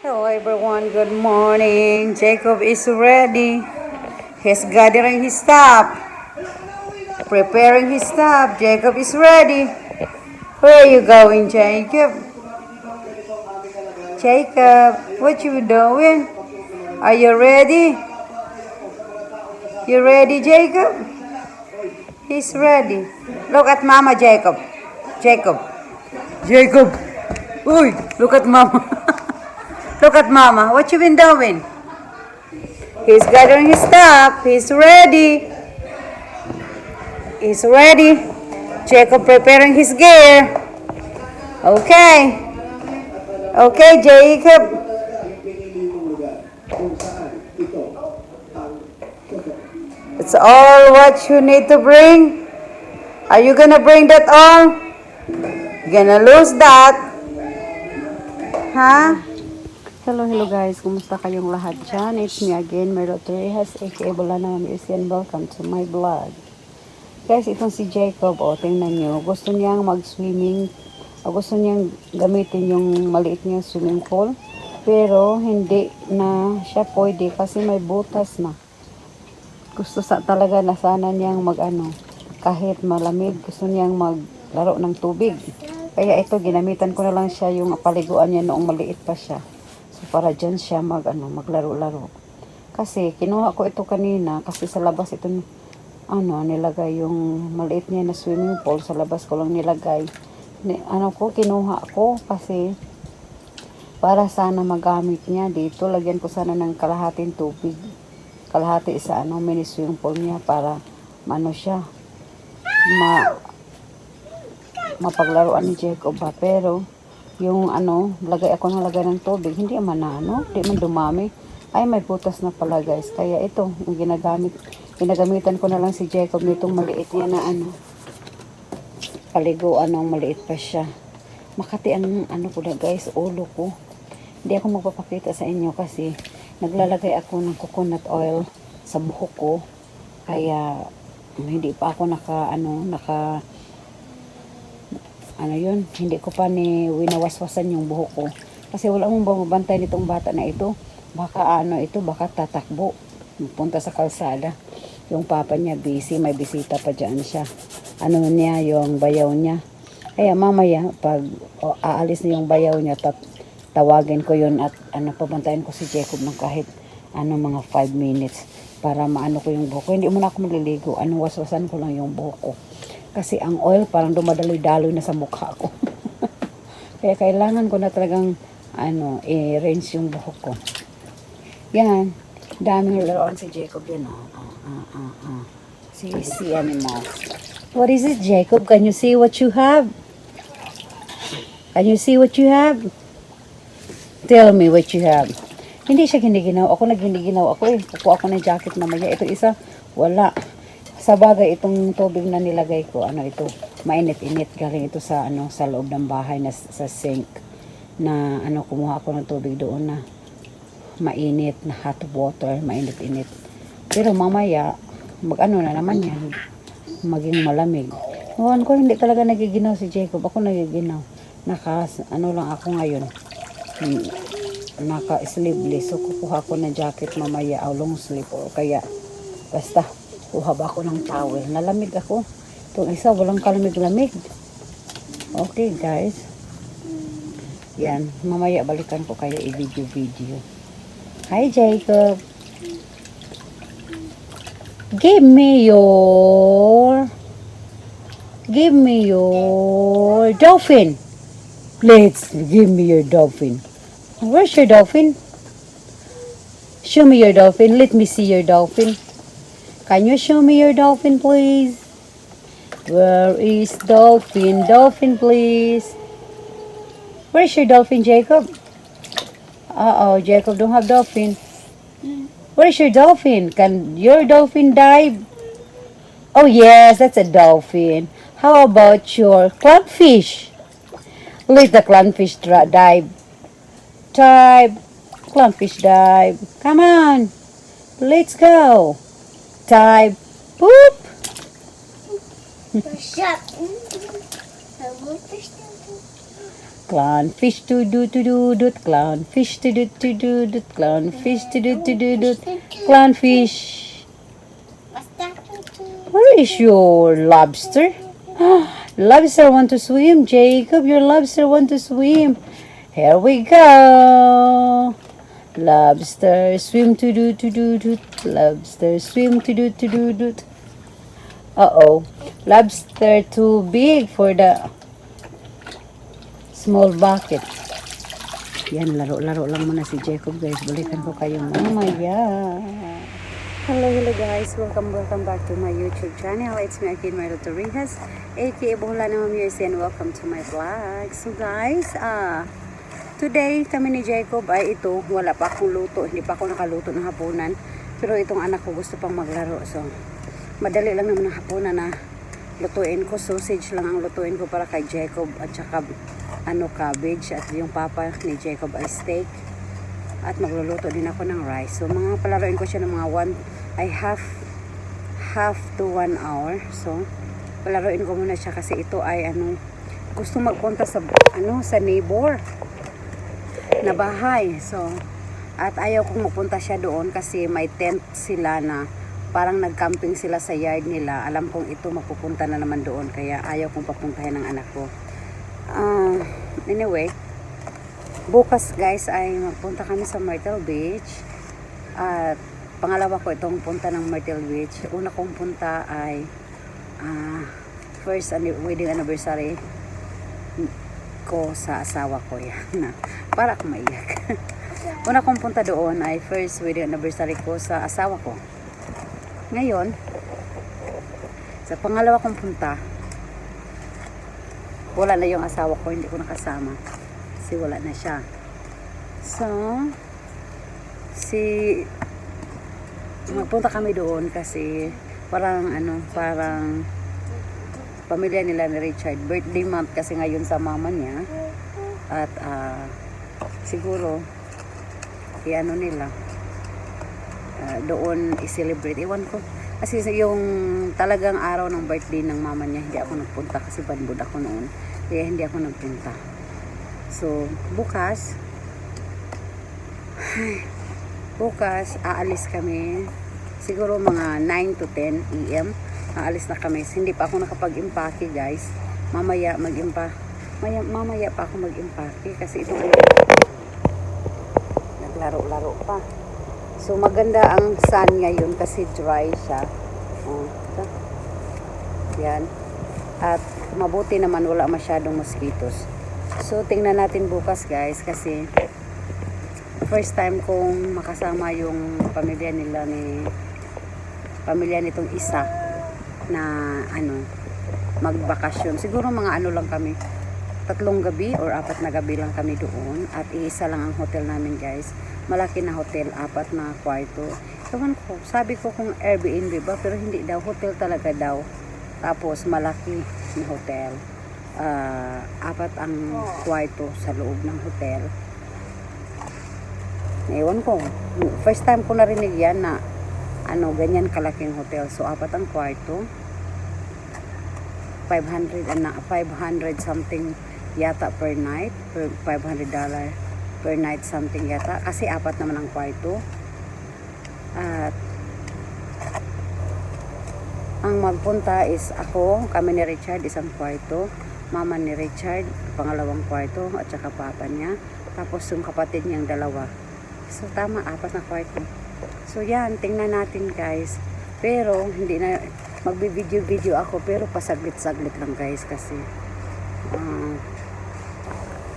Hello everyone, good morning. Jacob is ready. He's gathering his stuff. Preparing his stuff. Jacob is ready. Where are you going, Jacob? Jacob, what you doing? Are you ready? You ready, Jacob? He's ready. Look at Mama, Jacob. Jacob. Jacob. Uy, look at Mama. look at Mama. What you been doing? He's gathering his stuff. He's ready. He's ready. Jacob preparing his gear. Okay. Okay, Jacob. It's all what you need to bring. Are you gonna bring that all? Gonna lose that. Ha? Hello, hello guys. Kumusta kayong lahat dyan? It's me again, Mero Torres, aka Bulana Mamius, and welcome to my vlog. Guys, itong si Jacob, o, tingnan nyo. Gusto niyang mag-swimming. O, gusto niyang gamitin yung maliit niyang swimming pool. Pero, hindi na siya pwede kasi may butas na. Gusto sa talaga na sana niyang mag-ano, kahit malamig, gusto niyang maglaro ng tubig. Kaya ito, ginamitan ko na lang siya yung paliguan niya noong maliit pa siya. So, para dyan siya mag, ano, maglaro-laro. Kasi, kinuha ko ito kanina kasi sa labas ito ano, nilagay yung maliit niya na swimming pool sa labas ko lang nilagay. Ni, ano ko, kinuha ko kasi para sana magamit niya dito. Lagyan ko sana ng kalahating tubig. Kalahati sa ano, mini swimming pool niya para ano siya, ma mapaglaruan ni Jacob ba. Pero, yung ano, lagay ako ng lagay ng tubig, hindi man na ano, hindi man dumami. Ay, may butas na pala guys. Kaya ito, yung ginagamit, ginagamitan ko na lang si Jacob nitong maliit niya na ano, paliguan ng maliit pa siya. Makati ang ano ko guys, ulo ko. Hindi ako magpapakita sa inyo kasi naglalagay ako ng coconut oil sa buhok ko. Kaya hindi pa ako naka ano, naka ano yun, hindi ko pa ni winawaswasan yung buhok ko. Kasi wala mong bumabantay nitong bata na ito. Baka ano ito, baka tatakbo. Punta sa kalsada. Yung papa niya busy, may bisita pa dyan siya. Ano niya, yung bayaw niya. Kaya mamaya, pag o, aalis na yung bayaw niya, tat, tawagin ko yun at ano, pabantayan ko si Jacob ng kahit ano mga 5 minutes para maano ko yung buhok ko. Hindi mo na ako maliligo. Ano, waswasan ko lang yung buhok ko. Kasi ang oil parang dumadaloy-daloy na sa mukha ko. Kaya kailangan ko na talagang ano, i-rinse yung buhok ko. Yan. Daming laruan si Jacob yan. Oh. Ah, ah, ah, ah. See, see animals. What is it, Jacob? Can you see what you have? Can you see what you have? Tell me what you have. Hindi siya giniginaw. Ako nagginiginaw ako eh. Kukuha ako ng jacket mamaya. Ito isa, wala. Sa bagay, itong tubig na nilagay ko, ano ito, mainit-init. Galing ito sa, ano, sa loob ng bahay na sa sink. Na, ano, kumuha ako ng tubig doon na mainit na hot water, mainit-init. Pero mamaya, mag-ano na naman yan, maging malamig. Ewan ko, hindi talaga nagiginaw si Jacob. Ako nagiginaw. Naka, ano lang ako ngayon. Hmm, Naka-sleeveless. So, kukuha ko ng jacket mamaya, o long sleeve, o kaya, basta, kuha ba ako ng towel. Nalamig ako. Itong isa, walang kalamig-lamig. Okay, guys. Yan. Mamaya balikan ko kaya i-video-video. Hi, Jacob. Give me your... Give me your dolphin. Let's give me your dolphin. Where's your dolphin? Show me your dolphin. Let me see your dolphin. Can you show me your dolphin, please? Where is dolphin? Dolphin, please. Where's your dolphin, Jacob? Uh-oh, Jacob don't have dolphin. Where's your dolphin? Can your dolphin dive? Oh yes, that's a dolphin. How about your clownfish? Let the clownfish dive. Dive. Clownfish dive. Come on. Let's go. Dive. Boop. Clown fish to do to do doot clown fish to do to do doot clown fish to do to do doot clown fish. Where is your lobster? lobster want to swim, Jacob. Your lobster want to swim. Here we go. Lobster swim to do to do doot. Lobster swim to do to do doot. Uh oh. Lobster too big for the small bucket. Yan, laro-laro lang muna si Jacob guys. Balikan ko kayo mamaya. Hello, hello guys. Welcome, welcome back to my YouTube channel. It's me again, Marlo Torrijas, aka Bohla na Mamiers and welcome to my vlog. So guys, ah, today kami ni Jacob ay ito, wala pa akong luto. Hindi pa ako nakaluto ng hapunan. Pero itong anak ko gusto pang maglaro. So, madali lang naman ang hapunan na lutuin ko. Sausage lang ang lutuin ko para kay Jacob at saka ano, cabbage. At yung papa ni Jacob ay steak at magluluto din ako ng rice. So, mga palaroin ko siya ng mga one, ay half, half to one hour. So, palaroin ko muna siya kasi ito ay ano, gusto magpunta sa, ano, sa neighbor na bahay. So, at ayaw kong magpunta siya doon kasi may tent sila na parang nag-camping sila sa yard nila. Alam kong ito mapupunta na naman doon kaya ayaw kong papuntahin ng anak ko. Ah, anyway, bukas guys ay magpunta kami sa Myrtle Beach at pangalawa ko itong punta ng Myrtle Beach una kong punta ay ah, first wedding anniversary ko sa asawa ko yan para akong una kong punta doon ay first wedding anniversary ko sa asawa ko. Ngayon sa pangalawa kong punta wala na yung asawa ko hindi ko nakasama. Kasi wala na siya. So, si magpunta kami doon kasi parang ano, parang pamilya nila ni Richard. Birthday month kasi ngayon sa mama niya. At ah, siguro i-ano nila ah, doon i-celebrate. Iwan ko. Kasi yung talagang araw ng birthday ng mama niya, hindi ako nagpunta kasi banbud ako noon. Kaya hindi ako nagpunta. So, bukas, bukas, aalis kami. Siguro mga 9 to 10 a.m. Aalis na kami. Hindi pa ako nakapag-impake, guys. Mamaya mag-impa. Maya, mamaya pa ako mag-impake kasi ito ay naglaro-laro pa. So, maganda ang sun ngayon kasi dry siya. Oh, ito. Yan. At mabuti naman wala masyadong mosquitoes. So, tingnan natin bukas guys kasi first time kong makasama yung pamilya nila ni pamilya nitong isa na ano magbakasyon. Siguro mga ano lang kami tatlong gabi or apat na gabi lang kami doon at iisa lang ang hotel namin guys. Malaki na hotel, apat na kwarto. Ewan ko, sabi ko kung Airbnb ba pero hindi daw, hotel talaga daw. Tapos malaki na hotel. Ah, apat ang kwarto sa loob ng hotel. Ewan ko, first time ko narinig yan na ano, ganyan kalaking hotel. So, apat ang kwarto. 500 and na 500 something yata per night. Per 500 dollar per night something yata. Kasi apat naman ang kwarto. At ang magpunta is ako kami ni Richard isang kwarto. Mama ni Richard pangalawang kwarto at saka papa niya. Tapos yung kapatid niyang dalawa. So tama apat na kwarto so yan tingnan natin guys. Pero hindi na magbi-video-video ako pero pasaglit-saglit lang guys kasi ah,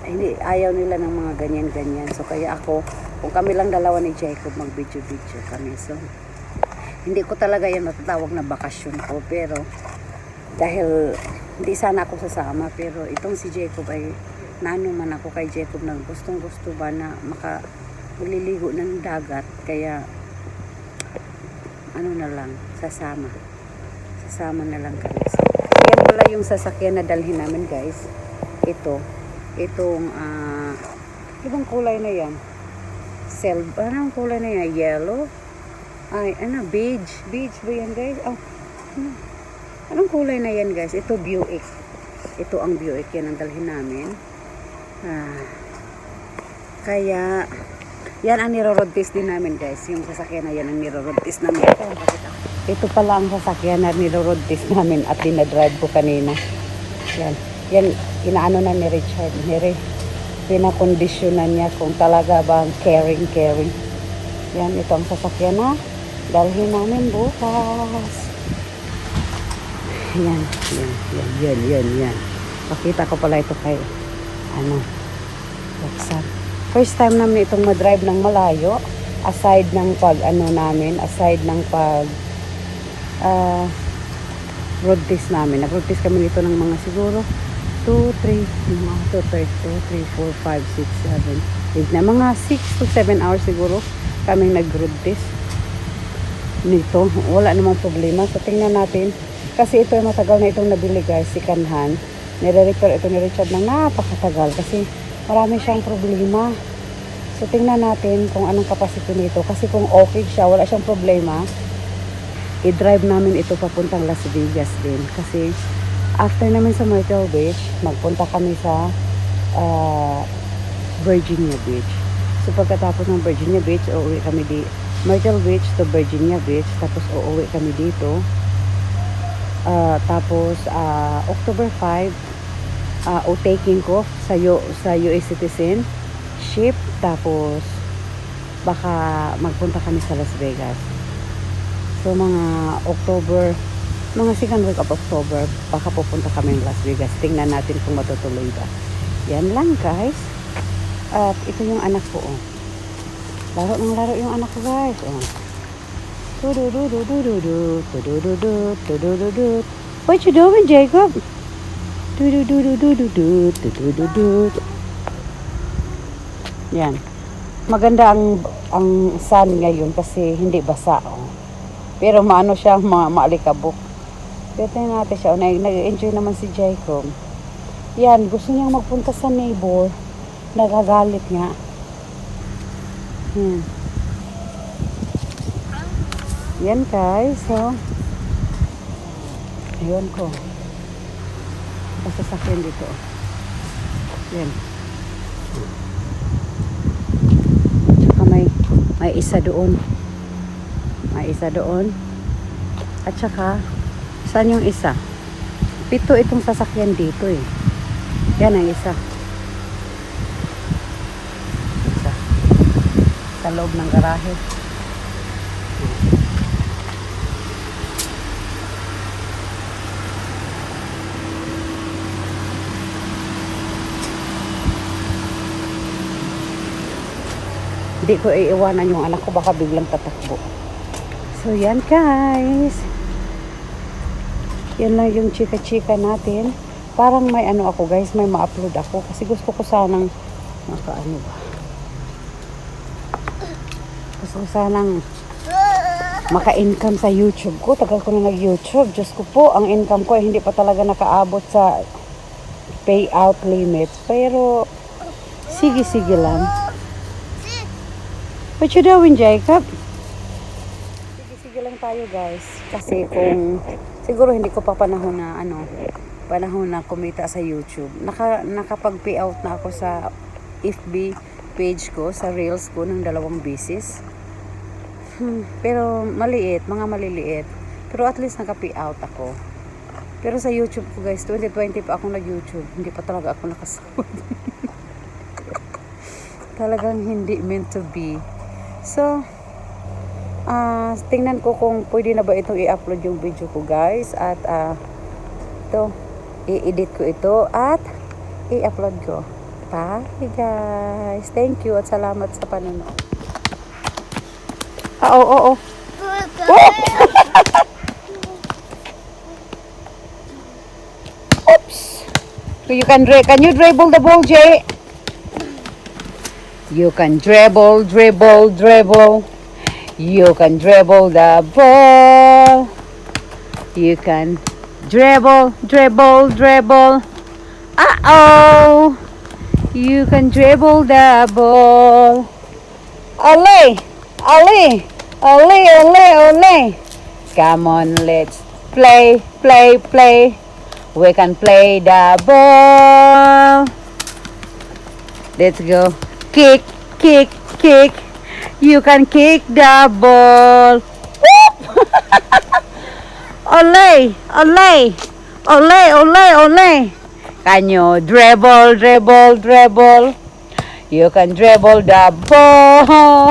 hindi ayaw nila ng mga ganyan-ganyan. So kaya ako kung kami lang dalawa ni Jacob mag-video-video kami. So hindi ko talaga yan matatawag na bakasyon ko pero dahil hindi sana ako sasama pero itong si Jacob ay nano man ako kay Jacob na gustong gusto ba na maka magliligo ng dagat kaya ano na lang sasama sasama na lang kami yan pala yung sasakyan na dalhin namin guys ito itong ah ibang kulay na yan Sel anong kulay na yan yellow ay, ano, beige. Beige ba yan, guys? Oh, ano? Anong kulay na yan, guys? Ito, Buick. Ito ang Buick. Yan ang dalhin namin. Ah. Kaya, yan ang test din namin guys. Yung sasakyan na yan ang test namin. Ito, ang. Ito pala ang sasakyan na test namin at dinadrive ko kanina. Yan. Yan, inaano na ni Richard. Nire, pinakondisyonan niya kung talaga bang caring, caring. Yan, ito ang sasakyan na dalhin namin bukas. Yan, yan, yan, yan, yan, yan. Pakita ko pala ito kay, ano, Roxanne. First time namin itong madrive ng malayo. Aside ng pag, ano namin, aside ng pag, ah, road test namin. Nag-road test kami dito ng mga siguro 2, 3, mga 2, 3, 2, 3, 4, 5, 6, 7, 8 na. Mga 6 to 7 hours siguro kami nag-road test nito. Wala namang problema. So, tingnan natin. Kasi ito yung matagal na itong nabili guys, si Kanhan. Nire-repair ito ni Richard ng napakatagal kasi marami siyang problema. So, tingnan natin kung anong capacity nito. Kasi kung okay siya, wala siyang problema, i-drive namin ito papuntang Las Vegas din. Kasi after namin sa Myrtle Beach, magpunta kami sa ah, Virginia Beach. So pagkatapos ng Virginia Beach, uuwi kami di Myrtle Beach to Virginia Beach. Tapos uuwi kami dito. Ah, tapos ah, October 5, uh, o taking ko sa, U, sa US Citizen ship. Tapos baka magpunta kami sa Las Vegas. So mga October, mga second week of October, baka pupunta kami ng Las Vegas. Tingnan natin kung matutuloy ba. Yan lang guys. At ito yung anak ko. Oh. Laro ng laro yung anak ko guys. Oh. What you doing Jacob? Tudududududu, tudududu. Yan. Maganda ang ang sun ngayon kasi hindi basa. Oh. Pero maano siya, ma maalikabok. Pero natin siya. Oh, nag- Nag-enjoy naman si Jacob. Yan, gusto niyang magpunta sa neighbor. Nagagalit nga. Hmm. Yan guys, so. Ayun ko. Pasasakyan dito. Yan. Tsaka may, may isa doon. May isa doon. At saka, saan yung isa? Pito itong sasakyan dito eh. Yan ang isa. Isa. Sa loob ng garahe. Hindi ko iiwanan yung anak ko baka biglang tatakbo. So yan guys. Yan lang yung chika-chika natin. Parang may ano ako guys, may ma-upload ako. Kasi gusto ko sanang, makaano ba? Gusto ko sanang maka-income sa YouTube ko. Tagal ko na nag-YouTube. Diyos ko po, ang income ko ay hindi pa talaga nakaabot sa payout limit. Pero, sige-sige lang. What you doing, Jacob? Sige-sige lang tayo, guys. Kasi kung siguro hindi ko pa panahon na ano, panahon na kumita sa YouTube. Naka nakapag-pay na ako sa FB page ko, sa Reels ko ng dalawang beses. Hmm, pero maliit, mga maliliit. Pero at least naka-pay ako. Pero sa YouTube ko guys, 2020 pa ako nag-YouTube. Hindi pa talaga ako nakasahod. Talagang hindi meant to be. So, ah tingnan ko kung pwede na ba itong i-upload yung video ko guys. At ah ito, i-edit ko ito at i-upload ko. Bye guys. Thank you at salamat sa panonood. Ah, oo, oo. Oops. You can can you dribble the ball, Jay? You can dribble, dribble, dribble. You can dribble the ball. You can dribble, dribble, dribble. Uh-oh. You can dribble the ball. Ole, ole, ole, ole, ole. Come on, let's play, play, play. We can play the ball. Let's go. Kick, kick, kick. You can kick the ball. Whoop! ole, ole, ole, ole, ole. Can you dribble, dribble, dribble? You can dribble the ball.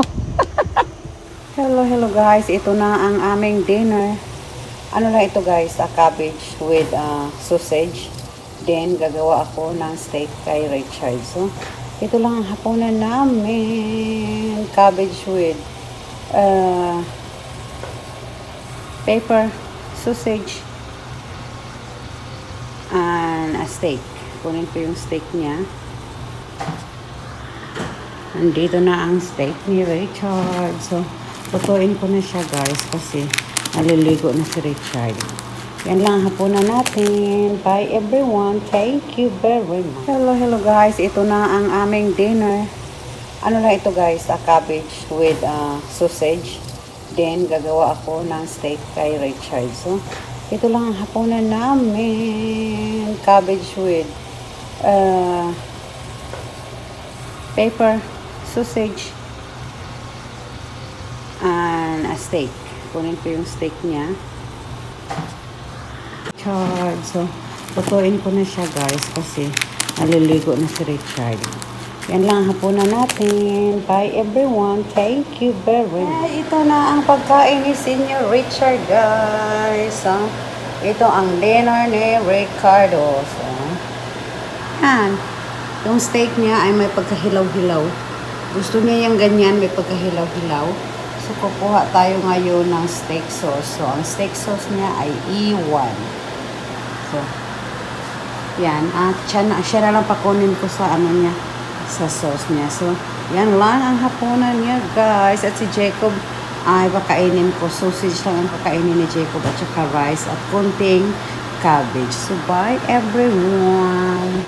hello, hello guys. Ito na ang aming dinner. Ano lang ito guys, a cabbage with uh, sausage. Then, gagawa ako ng steak kay Richard. So, ito lang ang hapunan namin. Cabbage with uh, pepper, sausage, and a steak. Kunin ko yung steak niya. Nandito na ang steak ni Richard. So, tutuin ko na siya guys kasi naliligo na si Richard. Yan lang ang hapunan natin. Bye everyone. Thank you very much. Hello, hello guys. Ito na ang aming dinner. Ano lang ito guys, a cabbage with uh, sausage. Then, gagawa ako ng steak kay Richard. So, ito lang ang hapunan namin. Cabbage with uh, pepper, sausage, and a steak. Kunin ko yung steak niya. Richard. So, tutuin ko na siya guys kasi naliligo na si Richard. Yan lang ang hapunan natin. Bye everyone. Thank you very much. Ay, ito na ang pagkain ni Senior Richard guys. So, ito ang dinner ni Ricardo. So, yan. Yung steak niya ay may pagkahilaw-hilaw. Gusto niya yung ganyan, may pagkahilaw-hilaw. So, kukuha tayo ngayon ng steak sauce. So, ang steak sauce niya ay E1. So, yan. At siya na, siya na lang pakunin ko sa ano niya, sa sauce niya. So, yan lang ang hapunan niya, guys. At si Jacob ay pakainin ko. Sausage lang ang pakainin ni Jacob at saka rice at kunting cabbage. So, bye everyone!